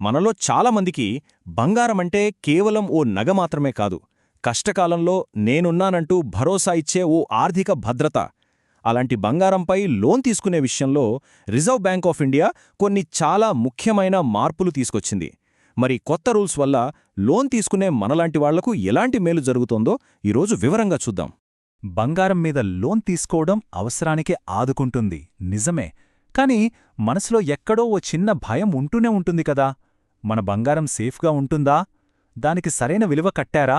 మనలో చాలామందికి బంగారమంటే కేవలం ఓ నగ మాత్రమే కాదు. కష్టకాలంలో నేనున్నానంటూ భరోసా ఇచ్చే ఓ ఆర్థిక భద్రత. అలాంటి బంగారంపై లోన్ తీసుకునే విషయంలో రిజర్వ్ బ్యాంక్ ఆఫ్ ఇండియా కొన్ని చాలా ముఖ్యమైన మార్పులు తీసుకొచ్చింది. మరి కొత్త రూల్స్ వల్ల లోన్ తీసుకునే మనలాంటి వాళ్ళకు ఎలాంటి మేలు జరుగుతోందో ఈరోజు వివరంగా చూద్దాం. బంగారం మీద లోన్ తీసుకోవడం అవసరానికి ఆదుకుంటుంది. నిజమే. కాని మనసులో ఎక్కడో ఓ చిన్న భయం ఉంటూనే ఉంటుంది కదా. మన బంగారం సేఫ్గా ఉంటుందా? దానికి సరైన విలువ కట్టారా?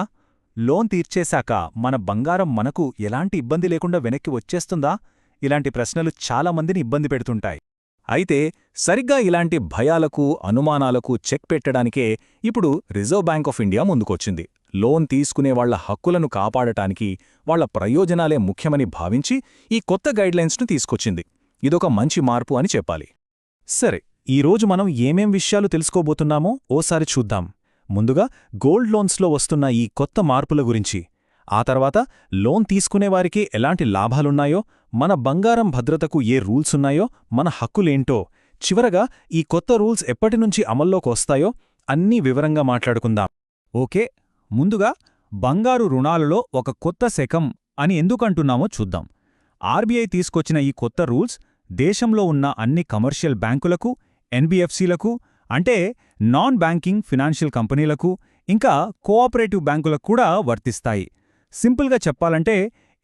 లోన్ తీర్చేశాక మన బంగారం మనకు ఎలాంటి ఇబ్బంది లేకుండా వెనక్కి వచ్చేస్తుందా? ఇలాంటి ప్రశ్నలు చాలామందిని ఇబ్బంది పెడుతుంటాయి. అయితే సరిగ్గా ఇలాంటి భయాలకు అనుమానాలకు చెక్ పెట్టడానికే ఇప్పుడు రిజర్వ్ బ్యాంక్ ఆఫ్ ఇండియా ముందుకొచ్చింది. లోన్ తీసుకునే వాళ్ళ హక్కులను కాపాడటానికి వాళ్ళ ప్రయోజనాలే ముఖ్యమని భావించి ఈ కొత్త గైడ్లైన్స్ను తీసుకొచ్చింది. ఇదొక మంచి మార్పు అని చెప్పాలి. సరే ఈరోజు మనం ఏమేం విషయాలు తెలుసుకోబోతున్నామో ఓసారి చూద్దాం. ముందుగా గోల్డ్ లోన్స్లో వస్తున్న ఈ కొత్త మార్పుల గురించి. ఆ తర్వాత లోన్ తీసుకునేవారికి ఎలాంటి లాభాలున్నాయో మన బంగారం భద్రతకు ఏ రూల్సున్నాయో మన హక్కులేంటో చివరగా ఈ కొత్త రూల్స్ ఎప్పటినుంచి అమల్లోకొస్తాయో అన్నీ వివరంగా మాట్లాడుకుందాం. ఓకే ముందుగా బంగారు రుణాలలో ఒక కొత్త శకం అని ఎందుకంటున్నామో చూద్దాం. ఆర్బీఐ తీసుకొచ్చిన ఈ కొత్త రూల్స్ దేశంలో ఉన్న అన్ని కమర్షియల్ బ్యాంకులకు ఎన్బిఎఫ్సిలకు అంటే నాన్ బ్యాంకింగ్ ఫినాన్షియల్ కంపెనీలకు ఇంకా కోఆపరేటివ్ బ్యాంకులకు కూడా వర్తిస్తాయి. సింపుల్గా చెప్పాలంటే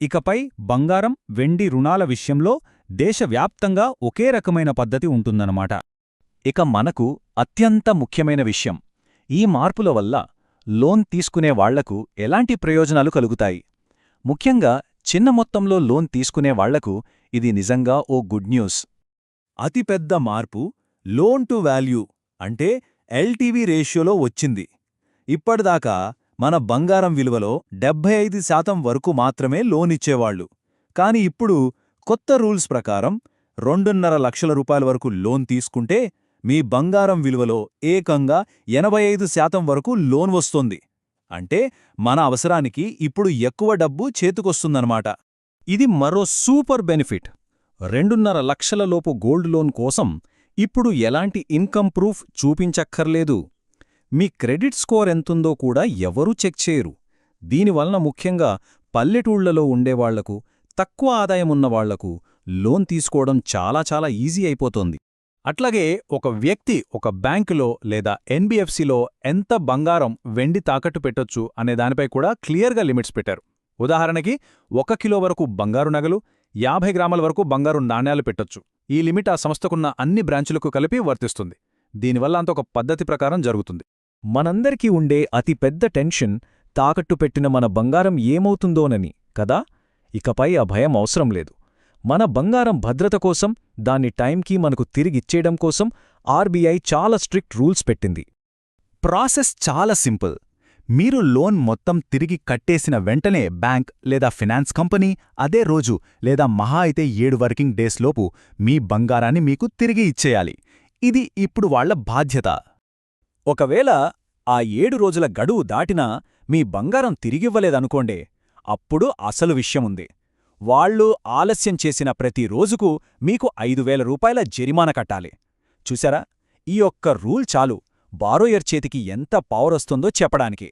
ఇకపై బంగారం వెండి రుణాల విషయంలో దేశవ్యాప్తంగా ఒకే రకమైన పద్ధతి ఉంటుందన్నమాట. ఇక మనకు అత్యంత ముఖ్యమైన విషయం ఈ మార్పుల వల్ల లోన్ తీసుకునే వాళ్ళకు ఎలాంటి ప్రయోజనాలు కలుగుతాయి? ముఖ్యంగా చిన్న మొత్తంలో లోన్ తీసుకునే వాళ్ళకు ఇది నిజంగా ఓ గుడ్ న్యూస్. అతిపెద్ద మార్పు లోన్ టు వాల్యూ అంటే ఎల్టీవీ రేషియోలో వచ్చింది. ఇప్పటిదాకా మన బంగారం విలువలో డెబ్బై ఐదు శాతం వరకు మాత్రమే లోన్ ఇచ్చేవాళ్ళు కాని ఇప్పుడు కొత్త రూల్స్ ప్రకారం రెండున్నర లక్షల రూపాయల వరకు లోన్ తీసుకుంటే మీ బంగారం విలువలో ఏకంగా ఎనభై ఐదు శాతం వరకు లోన్ వస్తోంది. అంటే మన అవసరానికి ఇప్పుడు ఎక్కువ డబ్బు చేతుకొస్తుందన్నమాట. ఇది మరో సూపర్ బెనిఫిట్. రెండున్నర లక్షలలోపు గోల్డ్ లోన్ కోసం ఇప్పుడు ఎలాంటి ఇన్కమ్ ప్రూఫ్ చూపించక్కర్లేదు. మీ క్రెడిట్ స్కోర్ ఎంతుందో కూడా ఎవరూ చెక్ చేయరు. దీనివలన ముఖ్యంగా పల్లెటూళ్ళలో ఉండేవాళ్ళకు తక్కువ ఆదాయమున్నవాళ్ళకు లోన్ తీసుకోవడం చాలా చాలా ఈజీ అయిపోతోంది. అట్లాగే ఒక వ్యక్తి ఒక బ్యాంకులో లేదా ఎన్బిఎఫ్సిలో ఎంత బంగారం వెండి తాకట్టు పెట్టొచ్చు అనే దానిపై కూడా క్లియర్గా లిమిట్స్ పెట్టారు. ఉదాహరణకి ఒక కిలో వరకు బంగారు నగలు యాభై గ్రాముల వరకు బంగారు నాణ్యాలు పెట్టొచ్చు. ఈ లిమిట్ ఆ సంస్థకున్న అన్ని బ్రాంచులకు కలిపి వర్తిస్తుంది. దీనివల్ల అంత ఒక పద్ధతి ప్రకారం జరుగుతుంది. మనందరికీ ఉండే అతి పెద్ద టెన్షన్ తాకట్టు పెట్టిన మన బంగారం ఏమవుతుందోనని కదా? ఇకపై ఆ భయం అవసరం లేదు. మన బంగారం భద్రత కోసం దాన్ని టైంకి మనకు తిరిగిచ్చేయడం కోసం ఆర్బీఐ చాలా స్ట్రిక్ట్ రూల్స్ పెట్టింది. ప్రాసెస్ చాలా సింపుల్. మీరు లోన్ మొత్తం తిరిగి కట్టేసిన వెంటనే బ్యాంక్ లేదా ఫినాన్స్ కంపెనీ అదే రోజు లేదా మహా అయితే ఏడు వర్కింగ్ డేస్లోపు మీ బంగారాన్ని మీకు తిరిగి ఇచ్చేయాలి. ఇది ఇప్పుడు వాళ్ళ బాధ్యత. ఒకవేళ ఆ ఏడు రోజుల గడువు దాటినా మీ బంగారం తిరిగివ్వలేదనుకోండే అప్పుడు అసలు విషయముంది వాళ్ళు ఆలస్యం చేసిన ప్రతి రోజుకు మీకు ఐదు వేల రూపాయల జరిమానా కట్టాలి. చూశారా? ఈ ఒక్క రూల్ చాలు. బారోయర్ చేతికి ఎంత పవరొస్తుందో చెప్పడానికి.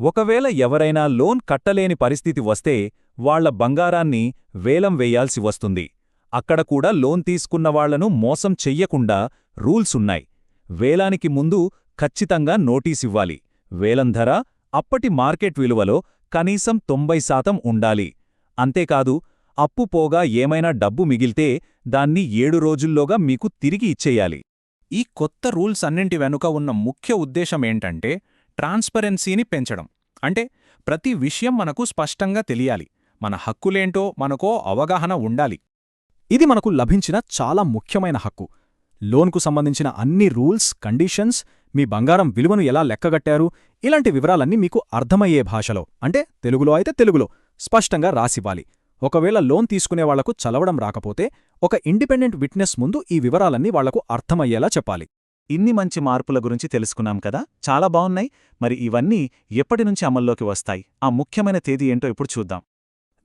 ఒకవేళ ఎవరైనా లోన్ కట్టలేని పరిస్థితి వస్తే వాళ్ళ బంగారాన్ని వేలం వేయాల్సి వస్తుంది. అక్కడ కూడా లోన్ తీసుకున్నవాళ్ళను మోసం చెయ్యకుండా రూల్సున్నాయి వేలానికి ముందు ఖచ్చితంగా నోటీసివ్వాలి వేలం ధర అప్పటి మార్కెట్ విలువలో కనీసం తొంభై శాతం ఉండాలి. అంతేకాదు అప్పు పోగా ఏమైనా డబ్బు మిగిల్తే దాన్ని ఏడు రోజుల్లోగా మీకు తిరిగి ఇచ్చేయాలి. ఈ కొత్త రూల్స్ అన్నింటి వెనుక ఉన్న ముఖ్య ఉద్దేశమేంటంటే ట్రాన్స్పరెన్సీని పెంచడం. అంటే ప్రతి విషయం మనకు స్పష్టంగా తెలియాలి. మన హక్కులేంటో మనకో అవగాహన ఉండాలి. ఇది మనకు లభించిన చాలా ముఖ్యమైన హక్కు. లోన్కు సంబంధించిన అన్ని రూల్స్ కండిషన్స్ మీ బంగారం విలువను ఎలా లెక్కగట్టారు? ఇలాంటి వివరాలన్నీ మీకు అర్థమయ్యే భాషలో అంటే తెలుగులో అయితే తెలుగులో స్పష్టంగా రాసివ్వాలి. ఒకవేళ లోన్ తీసుకునే వాళ్ళకు చలవడం రాకపోతే ఒక ఇండిపెండెంట్ విట్నెస్ ముందు ఈ వివరాలన్నీ వాళ్ళకు అర్థమయ్యేలా చెప్పాలి. ఇన్ని మంచి మార్పుల గురించి తెలుసుకున్నాం కదా? చాలా బావున్నాయి. మరి ఇవన్నీ ఎప్పటినుంచి అమల్లోకి వస్తాయి? ఆ ముఖ్యమైన తేదీ ఏంటో ఇప్పుడు చూద్దాం.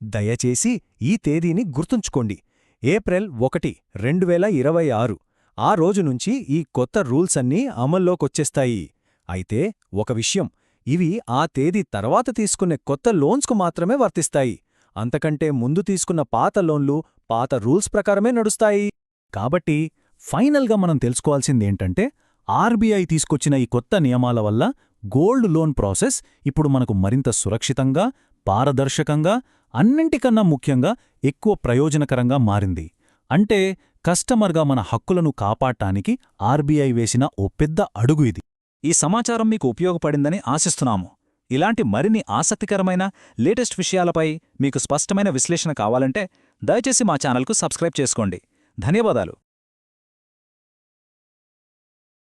దయచేసి ఈ తేదీని గుర్తుంచుకోండి. ఏప్రిల్ ఒకటి రెండు వేల ఇరవై ఆరు. ఆ రోజు నుంచి ఈ కొత్త రూల్స్ అన్నీ అమల్లోకొచ్చేస్తాయి. అయితే ఒక విషయం ఇవి ఆ తేదీ తర్వాత తీసుకునే కొత్త లోన్స్కు మాత్రమే వర్తిస్తాయి. అంతకంటే ముందు తీసుకున్న పాత లోన్లు పాత రూల్స్ ప్రకారమే నడుస్తాయి. కాబట్టి ఫైనల్గా మనం తెలుసుకోవాల్సిందేంటంటే ఆర్బీఐ తీసుకొచ్చిన ఈ కొత్త నియమాల వల్ల గోల్డ్ లోన్ ప్రాసెస్ ఇప్పుడు మనకు మరింత సురక్షితంగా పారదర్శకంగా అన్నింటికన్నా ముఖ్యంగా ఎక్కువ ప్రయోజనకరంగా మారింది. అంటే కస్టమర్గా మన హక్కులను కాపాడటానికి ఆర్బీఐ వేసిన ఓ పెద్ద అడుగు ఇది. ఈ సమాచారం మీకు ఉపయోగపడిందని ఆశిస్తున్నాము. ఇలాంటి మరిన్ని ఆసక్తికరమైన లేటెస్ట్ విషయాలపై మీకు స్పష్టమైన విశ్లేషణ కావాలంటే దయచేసి మా ఛానల్కు సబ్స్క్రైబ్ చేసుకోండి. ధన్యవాదాలు.